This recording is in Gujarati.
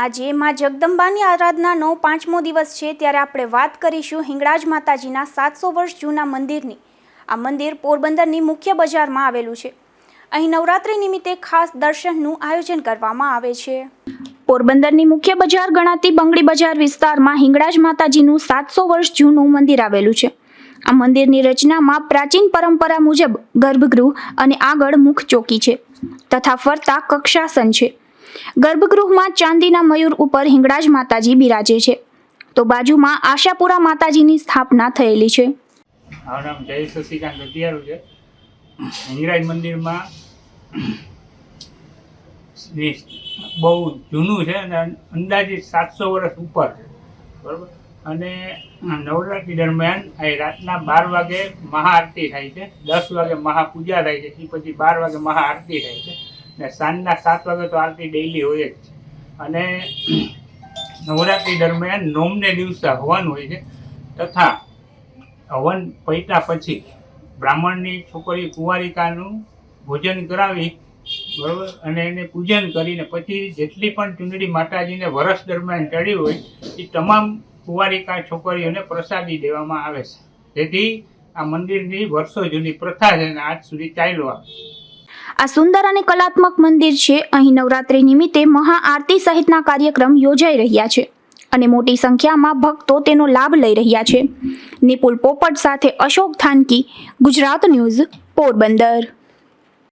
આજે માં જગદંબાની આરાધનાનો પાંચમો દિવસ છે, ત્યારે આપણે વાત કરીશું હિંગળાજ માતાજીના સાતસો વર્ષ જૂના મંદિરની. આ મંદિર પોરબંદરની મુખ્ય બજારમાં આવેલું છે. અહીં નવરાત્રિ નિમિત્તે ખાસ દર્શનનું આયોજન કરવામાં આવે છે. પોરબંદરની મુખ્ય બજાર ગણાતી બંગડી બજાર વિસ્તારમાં હિંગળાજ માતાજીનું સાતસો વર્ષ જૂનું મંદિર આવેલું છે. આ મંદિરની રચનામાં પ્રાચીન પરંપરા મુજબ ગર્ભગૃહ અને આગળ મુખ ચોકી છે તથા ફરતા કક્ષાસન છે. ગર્ભગૃહમાં ચાંદીના મયુર ઉપર હિંગળાજ માતાજી બિરાજે છે. તો બાજુમાં આશાપુરા માતાજીની સ્થાપના થયેલી છે. મારું નામ જય શશિકાંત ગતિયારું છે. હિંગરાજ મંદિરમાં બહુ જૂનું છે અને અંદાજિત સાતસો વર્ષ ઉપર છે. બરાબર? અને નવરાત્રી દરમિયાન અહીં રાતના બાર વાગે મહાઆરતી થાય છે. દસ વાગે મહાપૂજા થાય છે. એ પછી બાર વાગે મહાઆરતી થાય છે. ને સાંજના સાત વાગે તો આરતી ડેઈલી હોય જ છે. અને નવરાત્રી દરમિયાન નોમને દિવસે હવન હોય છે. તથા હવન પૈતા પછી બ્રાહ્મણની છોકરી કુંવારિકાનું ભોજન કરાવી, બરોબર, અને એને પૂજન કરીને પછી જેટલી પણ ચૂંદડી માતાજીને વરસ દરમિયાન ચડી હોય, એ તમામ કુંવારિકા છોકરીઓને પ્રસાદી દેવામાં આવે છે. તેથી આ મંદિરની વર્ષો જૂની પ્રથા છે અને આજ સુધી ચાલ્યો આવે આ સુંદર અને કલાત્મક મંદિર છે. અહીં નવરાત્રિ નિમિત્તે મહાઆરતી સહિતના કાર્યક્રમ યોજાઈ રહ્યા છે અને મોટી સંખ્યામાં ભક્તો તેનો લાભ લઈ રહ્યા છે. નિપુલ પોપટ સાથે અશોક થાનકી, ગુજરાત ન્યૂઝ, પોરબંદર.